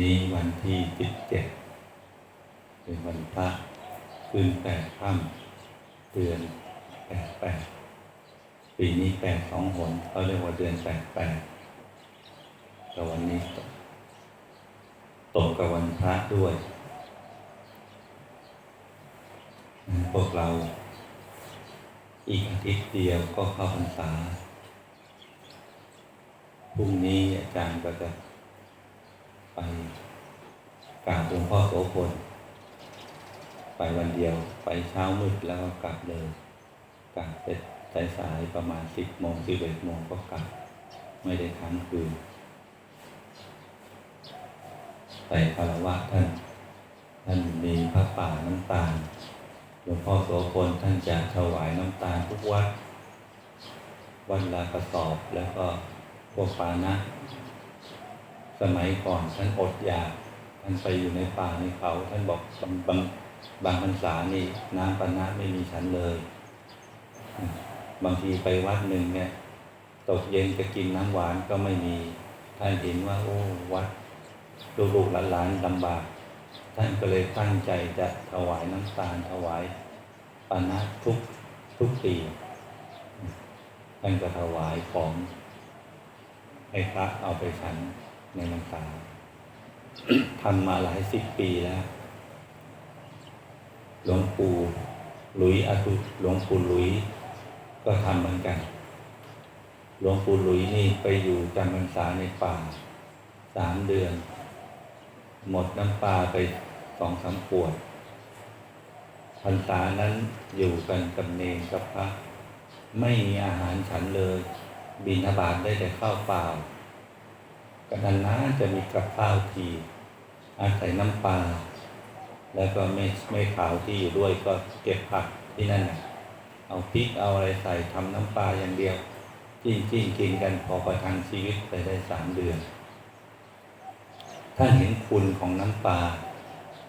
นี้วันที่สิบเจ็ดเป็นวันพระขึ้นแปดค่ำเดือนแปดแปดปีนี้แปดสองหนเขาเรียกว่าเดือนแปดแปดแต่วันนี้ตรงกับวันพระด้วย พวกเราอีกอาทิตย์เดียวก็เข้าพรรษาพรุ่งนี้อาจารย์ก็จะ ไปกราบหลวงพ่อโสพลไปวันเดียว ไปเช้ามืดแล้วก็กลับเลยกลับเสร็จสายๆประมาณสิบโมงสิบเอ็ดโมงก็กลับ ไม่ได้ค้างคืน ไปคารวะท่าน ท่านมีพระป่าน้ำตาลหลวงพ่อโสพลท่านจะถวายน้ำตาลทุกวัดวันละกระสอบแล้วก็พวกปานะ สมัยก่อนท่านอดอยากท่านไปอยู่ในป่าในเขา ท่านบอกบางบางบางพรรษานี่น้ำปานะไม่มีฉันเลย บางทีไปวัดหนึ่งเนี่ยตกเย็นจะกินน้ำหวานก็ไม่มี ท่านเห็นว่า โอ้วัดลูกหลานลำบาก ท่านก็เลยตั้งใจจะถวายน้ำตาลถวายปานะทุกทุกปีท่านก็ถวายของให้พระเอาไปฉัน ในน้ำตาทำมาหลายสิบปีแล้ว หลวงปู่หลุยอาตุหลวงปู่หลุย ก็ทำเหมือนกัน หลวงปู่หลุยนี่ไปอยู่จำพรรษาในป่าสามเดือน หมดน้ำปลาไปสองสามขวดพรรษานั้นอยู่กันกับเนรกับพระ ไม่มีอาหารฉันเลย บินทบาทได้แต่ข้าวเปล่า กันนานๆจะมีกับข้าวที อาศัยน้ำปลา แล้วก็ไม่ไม่ขาวที่อยู่ด้วยก็เก็บผักที่นั่น เอาพริกเอาอะไรใส่ทำน้ำปลาอย่างเดียวจิ้นจิ้นกินกันพอประทังชีวิตไปได้สามเดือน ท่านเห็นคุณของน้ำปลา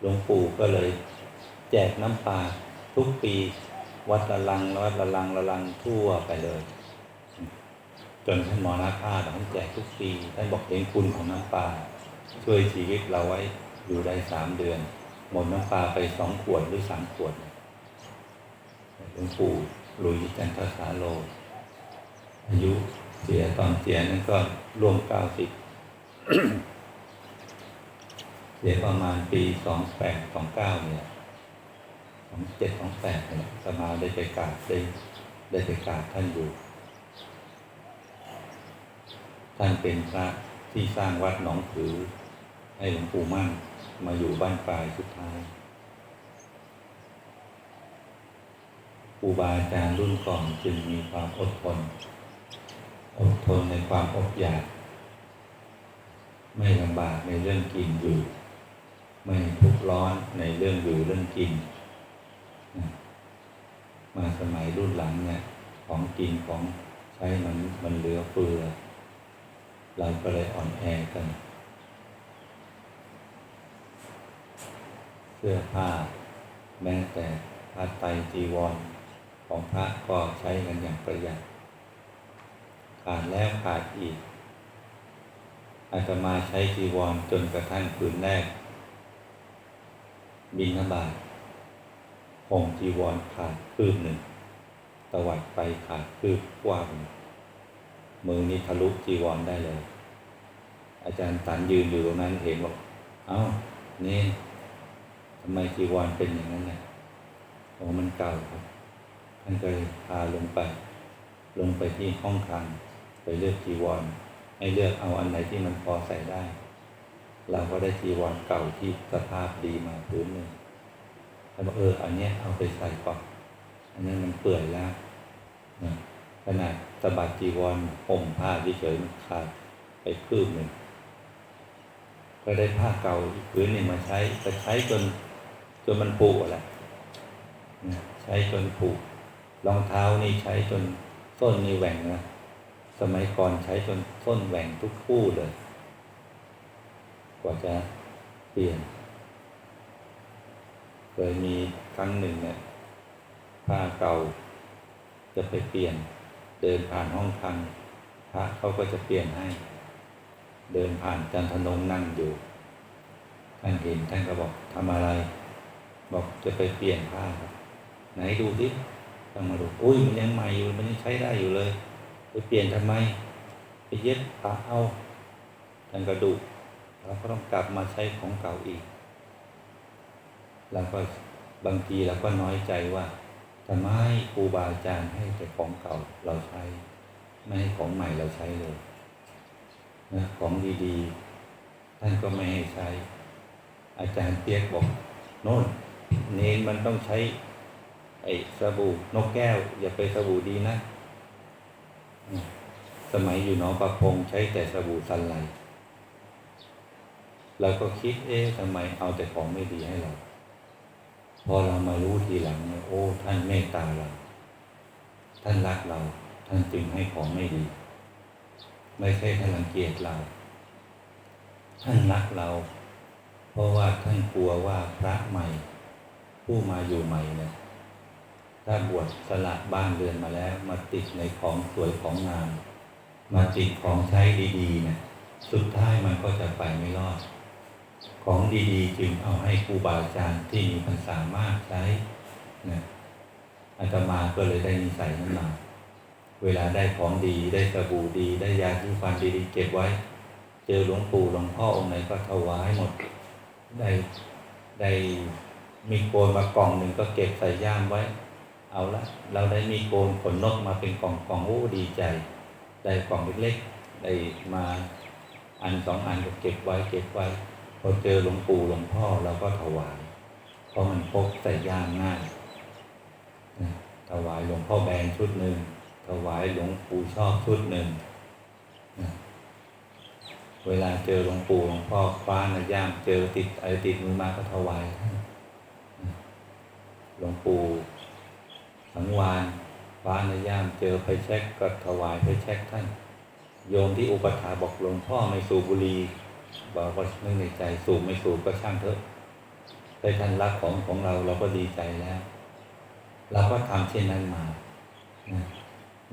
หลวงปู่ก็เลย แจกน้ำปลาทุกปี วัดละลังวัดละลังละลังทั่วไปเลย จนท่านมรณภาพท่านแจกทุกปีท่านบอกเห็นคุณของน้ำปลาช่วยชีวิตเราไว้อยู่ได้สามเดือน หมดน้ำปลาไปสองขวดหรือสามขวดหลวงปู่หลุยจันทสาโล อายุเสียตอนเสียนั้นก็ร่วมเก้าสิบเสียประมาณปีสองแปดสองเก้าเนี่ยสองเจ็ดสองแปดเนี่ยสมาได้ไปกราบได้ได้ไปกราบท่านอยู่ ท่านเป็นพระที่สร้างวัดหนองผือ ให้หลวงปู่มั่นมาอยู่บ้านปลายสุดท้ายครูบาอาจารย์รุ่นก่อนจึงมีความอดทน อดทนในความอดอยาก ไม่ลำบากในเรื่องกินอยู่ ไม่ทุกข์ร้อนในเรื่องอยู่เรื่องกิน มาสมัยรุ่นหลังเนี่ยของกินของใช้มันมันเหลือเฟือ เราก็เลยอ่อนแอกัน เสื้อผ้า แม้แต่ผ้าไตรจีวร ของพระก็ใช้กันอย่างประหยัดขาดแล้วขาดอีกอาตมาใช้จีวรจนกระทั่งคืนแรก บินบาตห่มจีวรขาดคืบหนึ่ง ตวัดไปขาดคืบกว้าหนึ่ง มือนี้ทะลุจีวรได้เลย อาจารย์ตันยืนอยู่ตรงนั้นเห็นบอกเอ้านี่ทำไมจีวรเป็นอย่างนั้นเนี่ยโอ้มันเก่าครับท่านก็เลยพาลงไป ลงไปที่ห้องคลังไปเลือกจีวร ให้เลือกเอาอันไหนที่มันพอใส่ได้ เราก็ได้จีวรเก่าที่สภาพดีมาพื้นหนึ่งท่านบอกเอออันเนี้ยเอาไปใส่ก่อนอันนี้มันเปื่อยแล้วนะขนาด สบัดจีวรห่มผ้าเฉยๆมันขาดไปคืบหนึ่งก็ได้ผ้าเก่าอีกพื้นหนึ่งมาใช้ก็ใช้จนจนมันผุแหละใช้จนผุรองเท้านี่ใช้จนส้นนี่แหว่งนะสมัยก่อนใช้จนส้นแหว่งทุกคู่เลย กว่าจะเปลี่ยนเคยมีครั้งหนึ่งเนี่ยผ้าเก่าจะไปเปลี่ยน เดินผ่านห้องทางพระเขาก็จะเปลี่ยนให้ เดินผ่านจันทนงนั่งอยู่ท่านเห็นท่านก็บอกทำอะไร บอกจะไปเปลี่ยนผ้าครับไหนดูสิต้องมาดูอุ้ยมันยังใหม่อยู่มันยังใช้ได้อยู่เลย ไปเปลี่ยนทำไม ไปเย็บผ้าเอาท่านก็ดุเราก็ต้องกลับมาใช้ของเก่าอีกแล้วก็บางทีเราก็น้อยใจว่า ทำไมครูบาอาจารย์ให้แต่ของเก่าเราใช้ ไม่ให้ของใหม่เราใช้เลยนะของดีๆ ท่านก็ไม่ให้ใช้ อาจารย์เปียกบอกโน่นเนนมันต้องใช้ ไอ้สบู่นกแก้ว อย่าไปสบู่ดีนะ สมัยอยู่หนองประพงใช้แต่สบู่สันไลเราก็คิดเอ๊ะทำไมเอาแต่ของไม่ดีให้เรา พอเรามารู้ทีหลังเนี่ยโอ้ ท่านเมตตาเรา ท่านรักเรา ท่านจึงให้ของไม่ดี ไม่ใช่ท่านรังเกียจเรา ท่านรักเรา เพราะว่าท่านกลัวว่าพระใหม่ ผู้มาอยู่ใหม่เนี่ยถ้าบวชสละบ้านเรือนมาแล้ว มาติดในของสวยของงาม มาติดของใช้ดีๆเนี่ยสุดท้ายมันก็จะไปไม่รอด ของดีๆ จึงเอาให้ครูบาอาจารย์ที่มีพรรษามากใช้นะอาตมาก็เลยได้นิสัยนั้นมาเวลาได้ของดีได้สบู่ดี ได้ยาที่ฟันดีๆเก็บไว้ เจอหลวงปู่หลวงพ่อองค์ไหนก็ถวายหมด ได้ได้มีโกนมากล่องหนึ่งก็เก็บใส่ย่ามไว้ เอาละ เราได้มีโกนขนนกมาเป็นกล่องกล่องโอ้ดีใจ ได้กล่องเล็กๆได้มาอันสองอันก็เก็บไว้เก็บไว้ พอเจอหลวงปู่หลวงพ่อเราก็ถวาย เพราะมันพกใส่ย่ามง่ายนะถวายหลวงพ่อแบนชุดหนึ่งถวายหลวงปู่ชอบชุดหนึ่งนะเวลาเจอหลวงปู่หลวงพ่อคว้าในย่ามเจอติดอะไรติดมือมาก็ถวายหลวงปู่สังวานคว้าในย่ามเจอไฟแช็กก็ถวายไฟแช็กท่าน โยมที่อุปถาบอกหลวงพ่อไม่สูบบุหรี่ บอกว่านึกในใจสูบไม่สูบก็ช่างเถอะได้ท่านรักของของเราเราก็ดีใจแล้ว เราก็ทำเช่นนั้นมานะ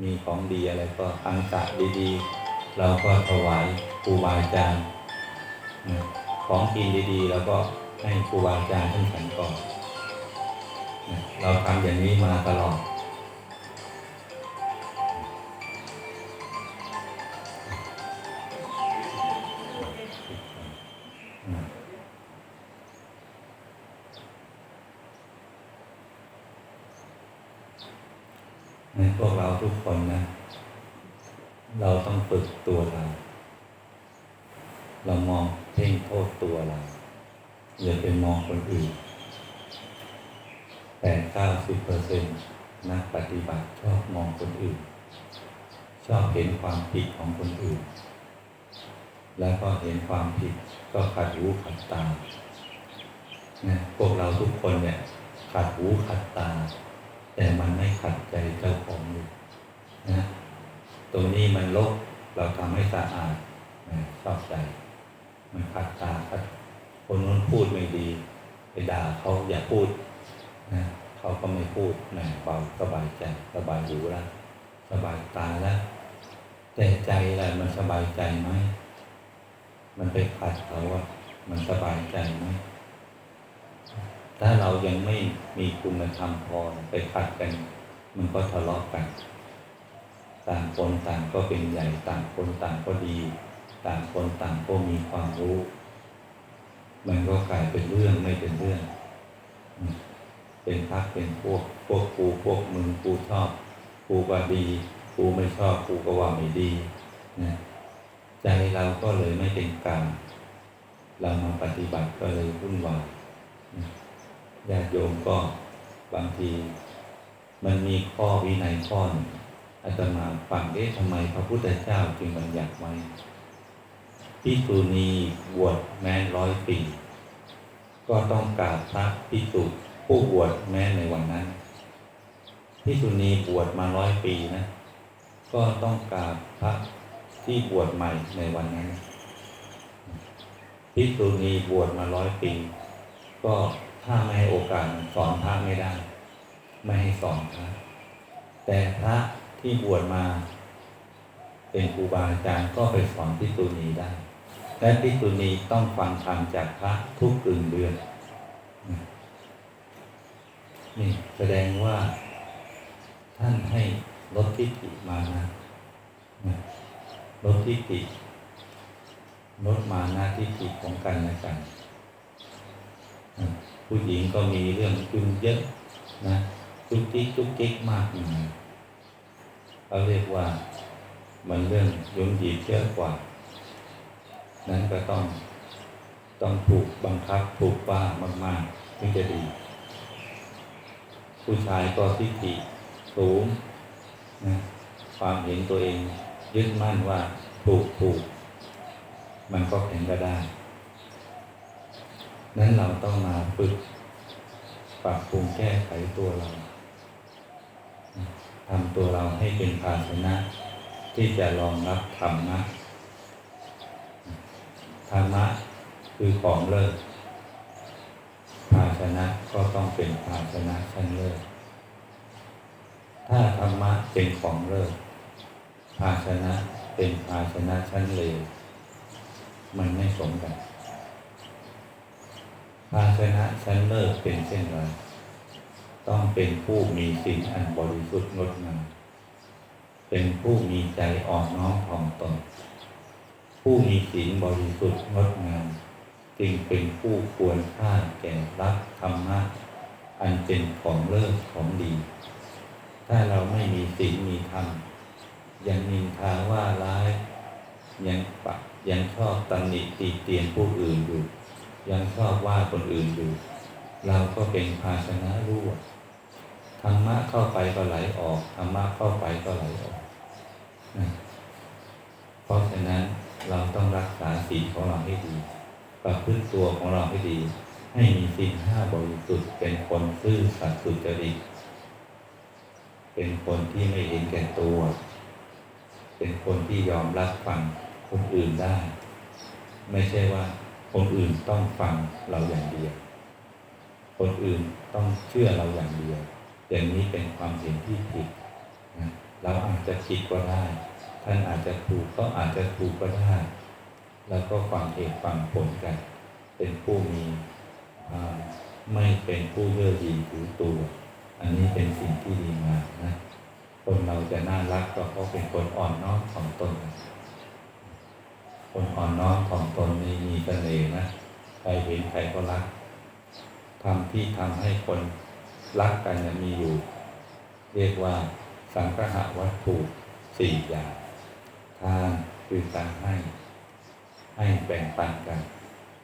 มีของดีอะไรก็อังสะดีๆ เราก็ถวายครูบาอาจารย์นะของกินดีๆแล้วก็ให้ครูบาอาจารย์ท่านฉันก่อนนะเราทำอย่างนี้มาตลอด ในพวกเราทุกคนนะ เราต้องฝึกตัวเรา เรามองเพ่งโทษตัวเรา อย่าไปมองคนอื่นแปดเก้าสิบเปอร์เซ็นต์นักปฏิบัติชอบมองคนอื่น ชอบเห็นความผิดของคนอื่น แล้วก็เห็นความผิดก็ขัดหูขัดตานะพวกเราทุกคนเนี่ย ขัดหูขัดตา แต่มันไม่ขัดใจเจ้าของอยู่นะตรงนี้มันลกเราทำให้สะอาดนะชอบใจ มันขัดตาขัดคนนู้นพูดไม่ดี ไปด่าเขาอย่าพูดนะเขาก็ไม่พูดนะเบาสบายใจสบายหูแล้วสบายตาแล้วแต่ใจอะไรมันสบายใจไหมมันไปขัดเขาว่ามันสบายใจไหม ถ้าเรายังไม่มีคุณธรรมพอไปขัดกัน มันก็ทะเลาะกัน ต่างคนต่างก็เป็นใหญ่ต่างคนต่างก็ดี ต่างคนต่างก็มีความรู้ มันก็กลายเป็นเรื่องไม่เป็นเรื่อง เป็นพักเป็นพวกพวกกูพวกมึงกูชอบกูก็ดีกูไม่ชอบกูก็ว่าไม่ดีนะใจเราก็เลยไม่เป็นกลางเรามาปฏิบัติก็เลยวุ่นวายนะ ญาติโยมก็บางที มันมีข้อวินัยข้อหนึ่งอาตมาฟังเอ๊ะทำไมพระพุทธเจ้าจึงบัญญัติไว้พิสูนีบวชแม้ร้อยปี ก็ต้องกราบพระพิสุผู้บวชแม้ในวันนั้นพิสุนีบวชมาร้อยปีนะ ก็ต้องกราบพระที่บวชใหม่ในวันนั้นพิสุนีบวชมาร้อยปี ก็ ถ้าไม่ให้โอกาสสอนพระไม่ได้ ไม่ให้สอนพระแต่พระที่บวชมา เป็นครูบาอาจารย์ก็ไปสอนพิสูนีได้ และภิกษุณีต้องฟังธรรมจากพระทุกกึ่งเดือนนี่แสดงว่า ท่านให้ลดทิฏฐิมานะลดทิฏฐิลดมานะทิฏฐิของกันและกัน ผู้หญิงก็มีเรื่องจุนเยอะนะจุกจิกจุกจิกมากมายเขาเรียกว่ามันเรื่องยุ่งยีเยอะกว่า นั้นก็ต้องต้องถูกบังคับถูกว่ามากๆถึงจะดี ผู้ชายก็ทิฏฐิสูงนะความเห็นตัวเองยึดมั่นว่าถูกถูก มันก็เห็นก็ได้ นั้นเราต้องมาฝึกปรับปรุงแก้ไขตัวเราทำตัวเราให้เป็นภาชนะ ที่จะรองรับธรรมะธรรมะคือของเลิศภาชนะก็ต้องเป็นภาชนะชั้นเลิศถ้าธรรมะเป็นของเลิศภาชนะเป็นภาชนะชั้นเลวมันไม่สมกัน ภาชนะชั้นเลิศเป็นเช่นไรต้องเป็นผู้มีสิ่งอันบริสุทธิ์งดงามเป็นผู้มีใจอ่อนน้อมถ่อมตน ผู้มีศีลบริสุทธิ์งดงามจึงเป็นผู้ควรค่าแก่รับธรรมะอันเป็นของเลิศของดี ถ้าเราไม่มีศีลมีธรรมยังนินทาว่าร้าย ยังปะยังชอบตำหนิตีเตียนผู้อื่นอยู่ ยังชอบว่าคนอื่นอยู่ เราก็เป็นภาชนะรั่วธรรมะเข้าไปก็ไหลออกธรรมะเข้าไปก็ไหลออกนะเพราะฉะนั้นเราต้องรักษาศีลของเราให้ดีประพฤติตัวของเราให้ดี ให้มีศีลห้าบริสุทธิ์เป็นคนซื่อสัตย์สุจริตเป็นคนที่ไม่เห็นแก่ตัว เป็นคนที่ยอมรับฟังคนอื่นได้ ไม่ใช่ว่า คนอื่นต้องฟังเราอย่างเดียว คนอื่นต้องเชื่อเราอย่างเดียว อย่างนี้เป็นความเห็นที่ผิดนะเราอาจจะผิดก็ได้ ท่านอาจจะถูกก็อาจจะถูกก็ได้ แล้วก็ฟังเหตุฟังผลกัน เป็นผู้มีไม่เป็นผู้เย่อหยิ่งถือตัว อันนี้เป็นสิ่งที่ดีมากนะ คนเราจะน่ารักก็เพราะเป็นคนอ่อนน้อมถ่อมตน คนอ่อนน้อมถ่อมตนนี่มีเสน่ห์นะใครเห็นใครก็รักทำที่ทำให้คนรักกันมีอยู่ เรียกว่า สังฆะวัตถุสี่อย่างทานคือการให้ ให้แบ่งปันกัน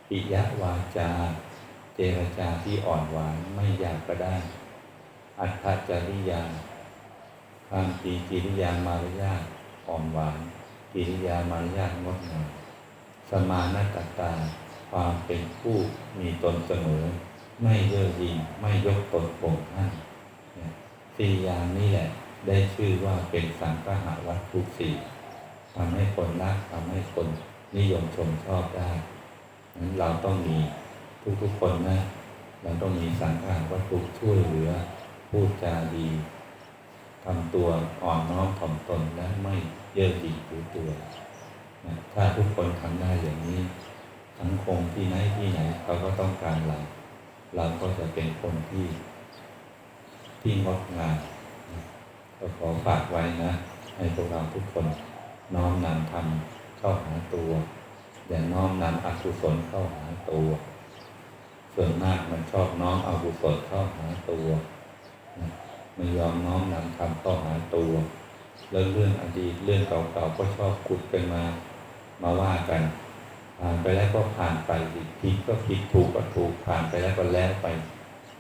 ปิยะวาจา เจรจาที่อ่อนหวานไม่อยากก็ได้ อัตถจริยาความปีกิริยามารยาอ่อนหวาน กิริยามารยาทงดงามสมานัตตา ความเป็นผู้มีตนเสมอ ไม่เย่อหยิ่งไม่ยกตนโป่งท่าสี่อย่างนี้แหละ ได้ชื่อว่าเป็นสังฆะวัตถุสี่ทำให้คนรักทำให้คนนิยมชมชอบได้นั้นเราต้องมีทุกๆคนนะ เราต้องมีสังฆะวัตถุช่วยเหลือพูดจาดี ทำตัวอ่อนน้อมถ่อมตนและไม่เย่อหยิ่งถือตัวนะถ้าทุกคนทำได้อย่างนี้สังคมที่ไหนที่ไหนเขาก็ต้องการเรา เราก็จะเป็นคนที่ที่งดงามก็ขอฝากไว้นะ ให้พวกเราทุกคนน้อมนำธรรมเข้าหาตัว อย่าน้อมนำอกุศลเข้าหาตัว ส่วนมากมันชอบน้อมอกุศลเข้าหาตัว ไม่ยอมน้อมนำธรรมเข้าหาตัวแล้วเรื่องอดีตเรื่องเก่าๆก็ชอบขุดกันมามาว่ากันผ่านไปแล้วก็ผ่านไปผิดก็ผิดถูกก็ถูกผ่านไปแล้วก็แล้วไป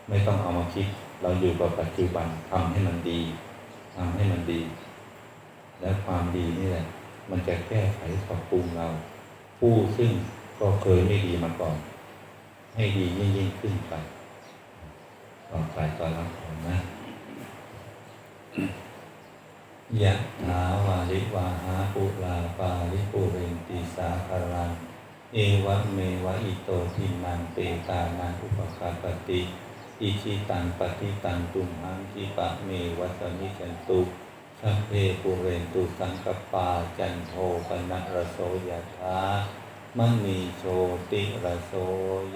ไม่ต้องเอามาคิด เราอยู่กับปัจจุบันทำให้มันดีทำให้มันดี แล้วความดีนี่แหละ มันจะแก้ไขปรับปรุงเรา ผู้ซึ่งก็เคยไม่ดีมาก่อน ให้ดียิ่งยิ่งขึ้นไปต่อไปก็รับผลนะ ยะถาวาริวาหาปุลาปาริปุเรนติสาคารังเอวะเมวะอิโตทิมันเปตานังอุปคาปติอิชิตังปฏิตังตุมหังคิปะเมวัตมิจันตุสัพเพปุเรนตุสังกปาจันโทปนัสโสยธามณีโชติระโส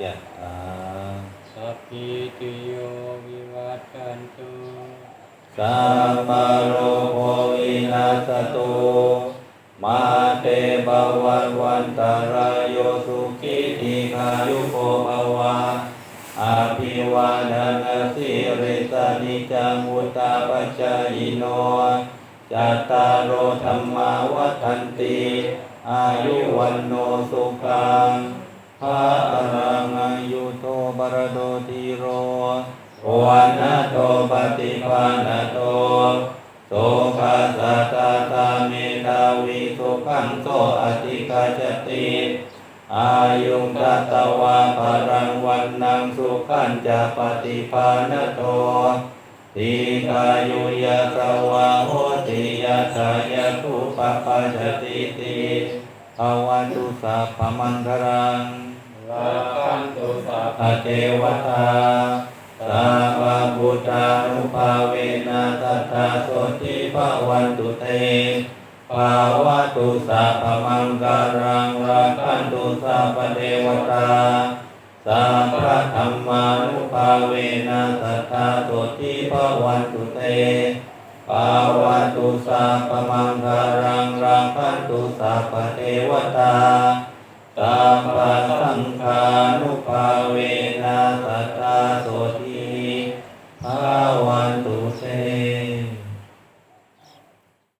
ยะถาสัพพิติโยวิวัตชันตุ สัมมาโรโควินาสตุมาเตบวัตวันตารโยสุขิติขายุโกภวะอาภิวาดนาสิริสานิจังุตาปัจจายโนจัตตารโอธรรมาวัฏันติอายุวันโนสุขังภารังอายุโทบรโดทีโร วันนโตปฏิปานโตโสภาสตตาตาเมตาวิสุขังโสอธิกาจติอายุงกัตตวาภรังวันนังสุขันจะปฏิปานโตทีกายุยะสวะโหติยะสายะทุปปะจติติภวันตุสัพพมันทรังรักขันตุสัพอเทวตา สัพพุทธานุภาเวนะตัตตาสติภาวันตุเตภาวะตุสัพพังการังราคันตุสัพเทวตาสัพพะธรรมภาเวนะสันตุเตาวะเวนะตตตาสติ ภาวันตุเต